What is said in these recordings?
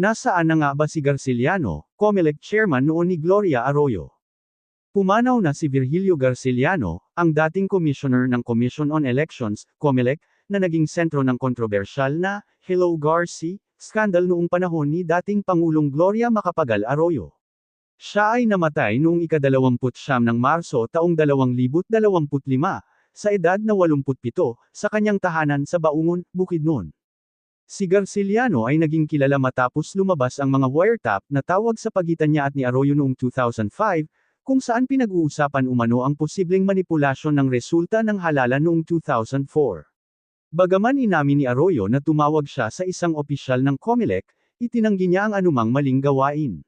Nasaan na nga ba si Garciliano, COMELEC chairman noon ni Gloria Arroyo? Pumanaw na si Virgilio Garciliano, ang dating commissioner ng Commission on Elections, COMELEC, na naging sentro ng kontrobersyal na Hello Garci scandal noong panahon ni dating Pangulong Gloria Macapagal Arroyo. Siya ay namatay noong ikadalawamput siyam ng Marso taong 2025, sa edad na 87, sa kanyang tahanan sa Baungon, Bukidnon. Si Garciliano ay naging kilala matapos lumabas ang mga wiretap na tawag sa pagitan niya at ni Arroyo noong 2005, kung saan pinag-uusapan umano ang posibleng manipulasyon ng resulta ng halalan noong 2004. Bagaman inamin ni Arroyo na tumawag siya sa isang opisyal ng COMELEC, itinanggi niya ang anumang maling gawain.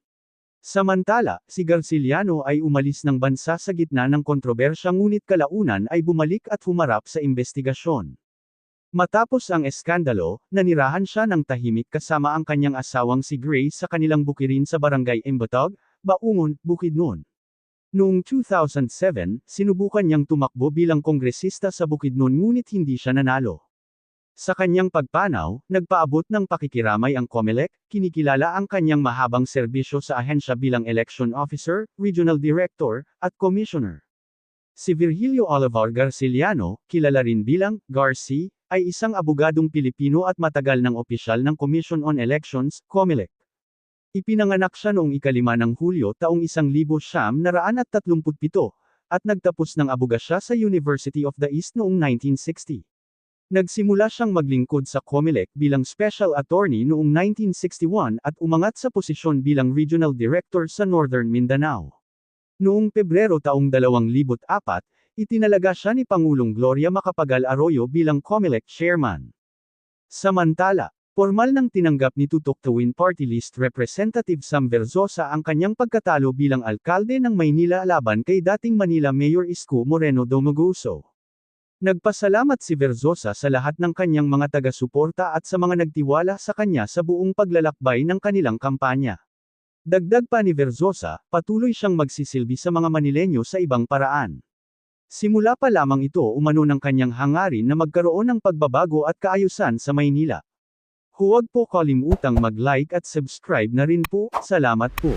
Samantala, si Garciliano ay umalis ng bansa sa gitna ng kontrobersya ngunit kalaunan ay bumalik at humarap sa investigasyon. Matapos ang eskandalo, nanirahan siya ng tahimik kasama ang kanyang asawang si Grace sa kanilang bukirin sa barangay Embotog, Baungon, Bukidnon. Noong 2007, sinubukan niyang tumakbo bilang kongresista sa Bukidnon ngunit hindi siya nanalo. Sa kanyang pagpanaw, nagpaabot ng pakikiramay ang COMELEC, kinikilala ang kanyang mahabang serbisyo sa ahensya bilang election officer, regional director, at commissioner. Si Virgilio Olivar Garciliano, kilala rin bilang Garci, ay isang abogadong Pilipino at matagal ng opisyal ng Commission on Elections, COMELEC. Ipinanganak siya noong ikalima ng Hulyo taong 1937 at nagtapos ng abogasya sa University of the East noong 1960. Nagsimula siyang maglingkod sa COMELEC bilang special attorney noong 1961 at umangat sa posisyon bilang regional director sa Northern Mindanao. Noong Pebrero taong 2004, itinalaga siya ni Pangulong Gloria Macapagal Arroyo bilang COMELEC chairman. Samantala, formal nang tinanggap ni Tutok Tawin Party List Representative Sam Verzosa ang kanyang pagkatalo bilang alkalde ng Maynila laban kay dating Manila Mayor Isko Moreno Domagoso. Nagpasalamat si Verzosa sa lahat ng kanyang mga taga-suporta at sa mga nagtiwala sa kanya sa buong paglalakbay ng kanilang kampanya. Dagdag pa ni Verzosa, patuloy siyang magsisilbi sa mga Manilenyo sa ibang paraan. Simula pa lamang ito umano ng kanyang hangarin na magkaroon ng pagbabago at kaayusan sa Maynila. Huwag po kalimutang mag-like at subscribe na rin po, salamat po.